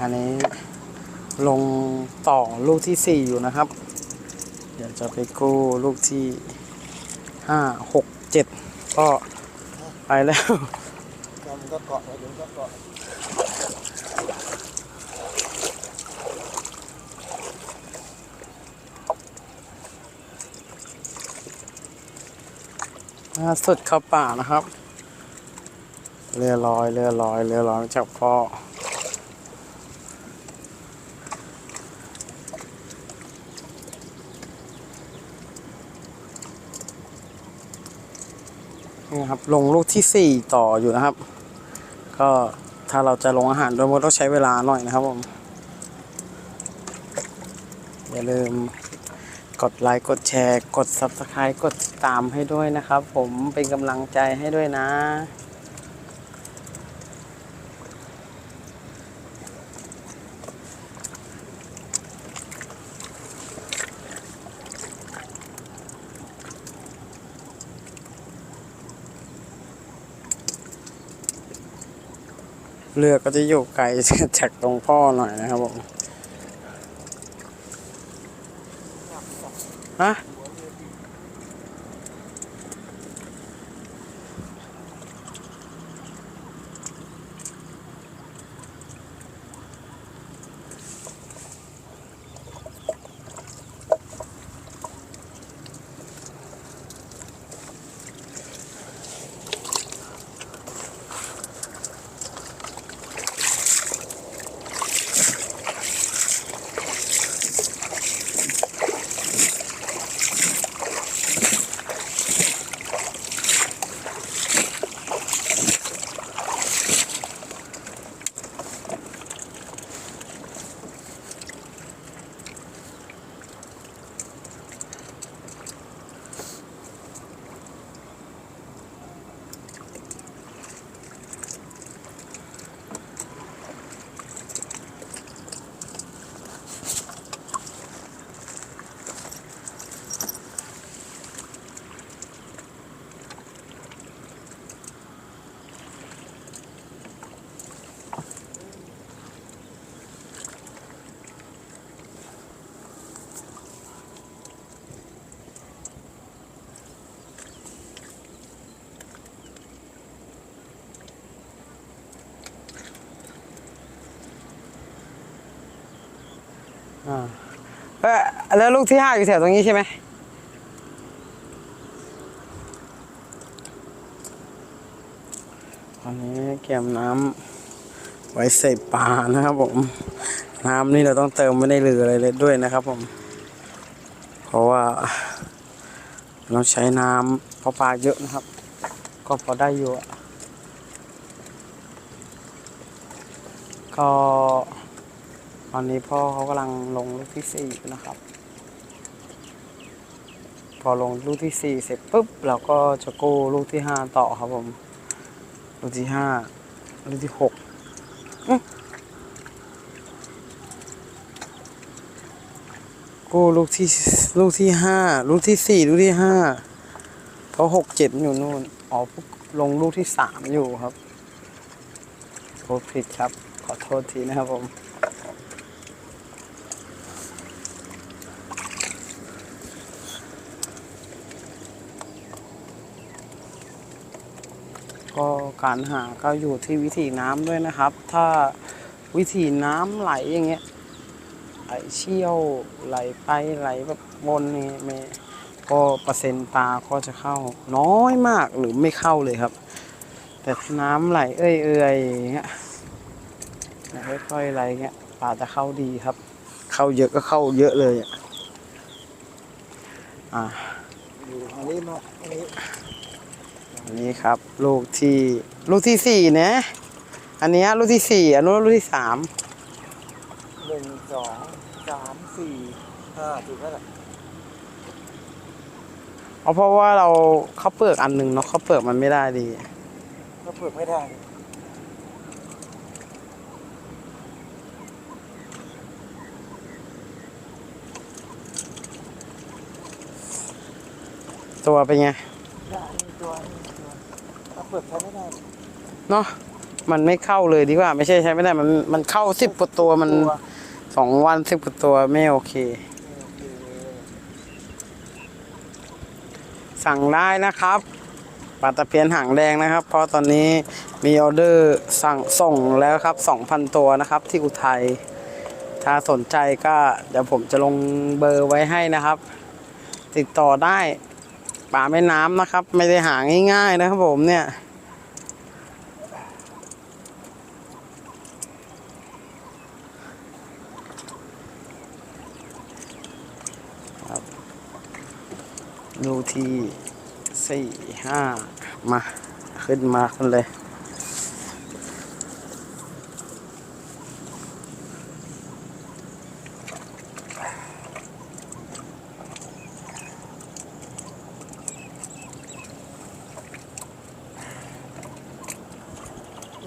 อันนี้ลงต่อลูกที่สี่อยู่นะครับ เดี๋ยวจะไปกู้ลูกที่ห้าหกเจ็ดก็ไปแล้วมันก็เกาะไว้เดี๋ยวมันก็เกาะล่าสุดเข้าป่านะครับ เรือลอยเรือลอยเรือลอยจากพ่อ นี่ครับลงลูกที่สี่ต่ออยู่นะครับ ก็ถ้าเราจะลงอาหารโดยมันต้องใช้เวลาหน่อยนะครับผม อย่าลืมกดไลค์กดแชร์ กด Subscribe กดติดตามให้ด้วยนะครับ ผมเป็นกำลังใจให้ด้วยนะ เรือก็จะอยู่ไกลจากตรงพ่อหน่อยนะครับผมฮะ แล้วลูกที่ห้าอยู่แถวตรงนี้ใช่ไหมตอนนี้เก็บน้ำไว้ใส่ปลานะครับผม น้ำนี่เราต้องเติมไม่ได้เรืออะไรเลยด้วยนะครับผม เพราะว่า เราใช้น้ำเพราะปลาเยอะนะครับ ก็พอได้อยู่อะก็ตอนนี้พ่อเขากำลังลงลูกที่สี่นะครับ อลงลูกที่สี่เสร็จปุ๊บเราก็จะกู้ลูกที่ห้าต่อครับผม ลูกที่ห้าลูกที่หกอื้อกู้ลูกที่ลูกที่ห้าลูกที่สี่ลูกที่ห้าเพราะหกเจ็ดอยู่นู่นอ๋อลงลูกที่สามอยู่ครับพูดผิดครับ ขอโทษทีนะครับผม ก็การหาก็อยู่ที่วิธีน้ำด้วยนะครับ ถ้าวิธีน้ำไหลอย่างเงี้ยไหลเชี่ยวไหลไปไหลแบบวนนี่ไม่ก็เปอร์เซ็นต์ปลาก็จะเข้าน้อยมากหรือไม่เข้าเลยครับ แต่ถ้าน้ำไหลเอ้ยเอ้ยอย่างเงี้ยค่อยๆไหลเงี้ยปลาจะเข้าดีครับ เข้าเยอะก็เข้าเยอะเลยอะอ่าอยู่อันนี้เนาะอันนี้อั นนี้ครับ ลูกที่ลูกที่สี่นะอันเนี้ยลูกที่สี่อันนู้นลูกที่สามหนึ่งสองสามสี่ห้าถูกแล้วแหละเอาเพราะว่าเราข้าวเปลือกอันหนึ่งเนาะข้าวเปลือกมันไม่ได้ดีก็เปลือกไม่ได้ตัวเป็นไงได้ตัวนี้ตัวถ้า เปลือกใช้ไม่ได้เนาะมันไม่เข้าเลยดีกว่า ไม่ใช่ใช้ไม่ได้มันมันเข้าสิบกว่าตัวมันตัวสองวันสิบกว่าตัวไม่โอเคโอเค สั่งได้นะครับปลาตะเพียนหางแดงนะครับ เพราะตอนนี้มีออเดอร์สั่งส่งแล้วครับ2,000 ตัวนะครับ ที่อุทัยถ้าสนใจก็เดี๋ยวผมจะลงเบอร์ไว้ให้นะครับ ติดต่อได้ ป่าแม่น้ำนะครับ ไม่ได้หาง่ายๆนะครับผมเนี่ยดูที่สี่ห้ามา ขึ้นมากันเลย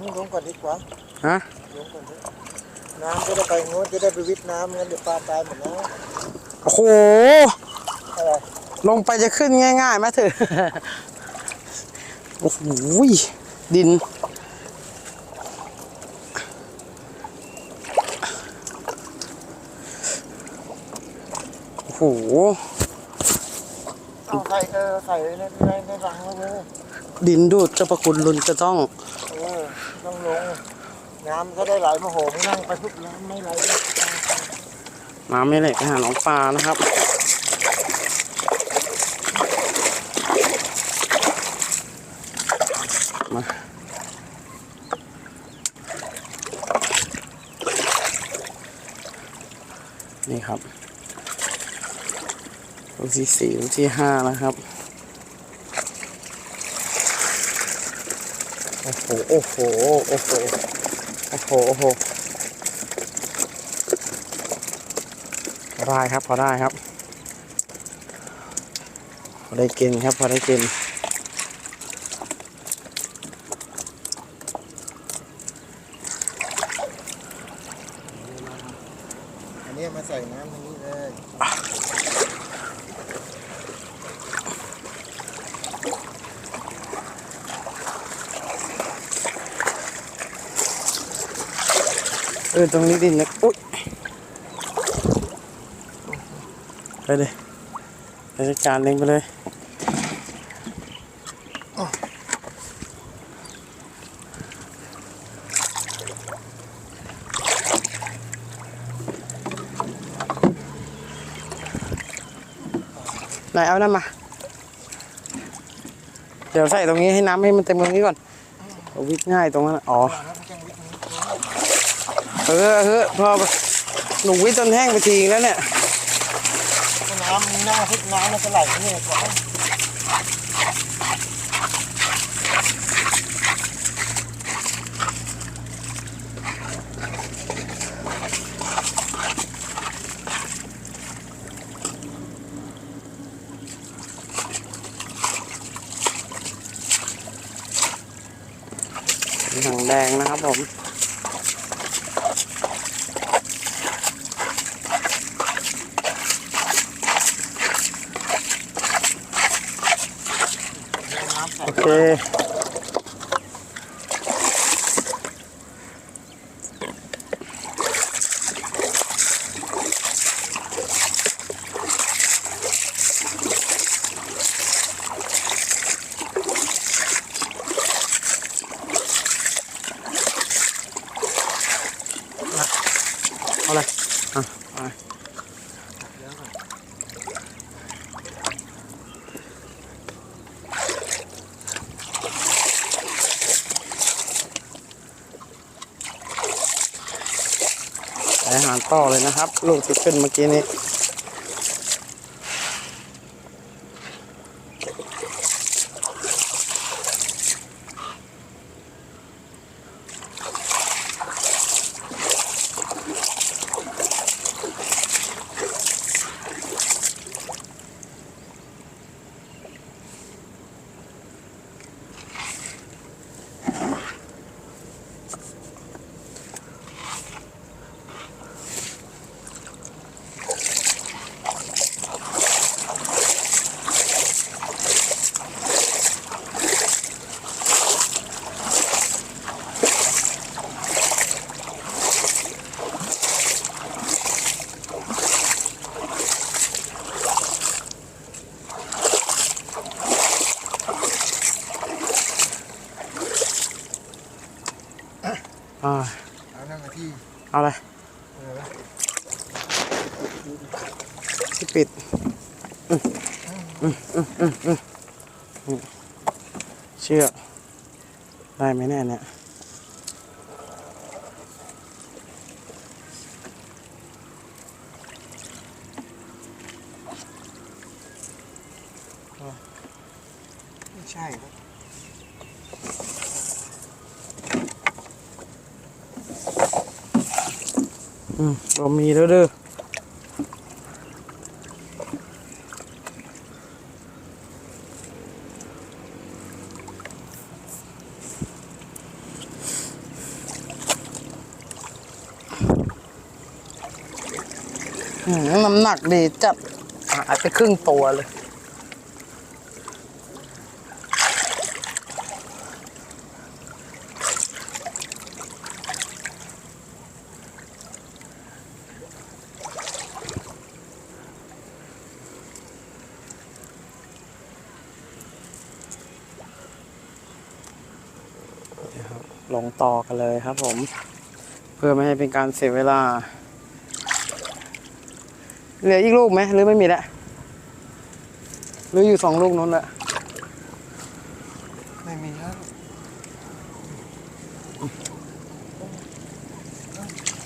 นี่ลงก่อนดีก ว่าฮะลงก่อนดิน้ำจะได้ไปงดจะได้ไปวิทย์น้ำงั้นเดี๋ยวปลาตายหมดแล้วโอ้โหอะไรลงไปจะขึ้นง่ายๆไหมเถอะโอ้โหดินโอ้โหเอาใส่เออใส่ในในในรังแล้วเลยดินดูดเจ้าประคุณลุนจะต้องเออ ต้องลง น้ำก็ได้ไหลมาโหมนั่งไปทุกน้ำไม่ไหลน้ำไม่ไหลไปหาหนองปลานะครับมานี่ครับลูกที่สี่ลูกที่ห้านะครับ อ้โห โอ้โห โอ้โห โอ้โห โอ้โหพอได้ครับ พอได้ครับ พอได้กินครับ พอได้กิน อันนี้มาใส่น้ำตรงนี้เลย ออตรงนี้ดินนะอุ๊ยไปเลยไปจัดการเองไปเลยไหนเอานั่นมา เดี๋ยวใส่ตรงนี้ให้น้ำให้มันเต็มตรงนี้ก่อนเอาวิทง่ายตรงนั้นอ๋อ แล้วมันแกงวิทย์นี้ เออเออพอหนูวิจนแห้งไปทีแล้วเนี่ยน้ำหน้าทุกน้ำมันจะไหลมานี่ก่อนหางแดงนะครับผม น้ำใส่ โอเค เอาเลยอะเอาเลยใส่อาหาร ต่อเลยนะครับ ลูกที่ขึ้นเมื่อกี้นี้ อาเออที่ปิดอืมอืมอืมอืมอืมอืมเชื่อได้ไหมแน่เนี่ยไม่ใช่ครับ อืมเรามีแล้วเด้อน้ำหนักดีจัดหายไปครึ่งตัวเลย ลงต่อกันเลยครับผม เพื่อไม่ให้เป็นการเสียเวลา เหลืออีกลูกไหมหรือไม่มีแล้วหรืออยู่สองลูกนู้นแหละไม่มีครับ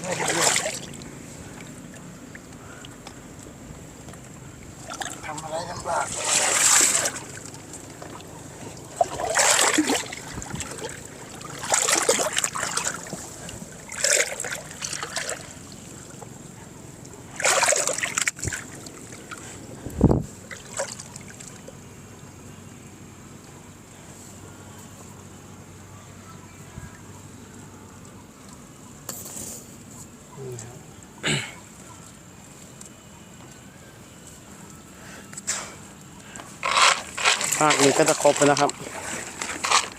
ไม่ได้เรื่องทำอะไรลำบาก ภาคนี้ก็จะครบแล้วนะครับ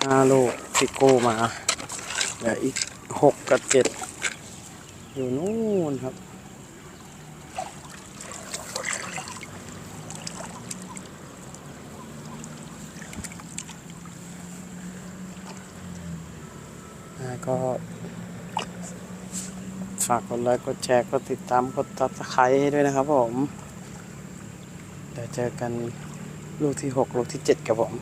ห้าลูกที่กู้มาเหลืออีกหกกับเจ็ดอยู่นู่นครับก็ฝากกดไลค์ กดแชร์ กดติดตาม กดตัดสไครต์ให้ด้วยนะครับผม เดี๋ยวเจอกัน ลูกที่หกลูกที่เจ็ดกับผม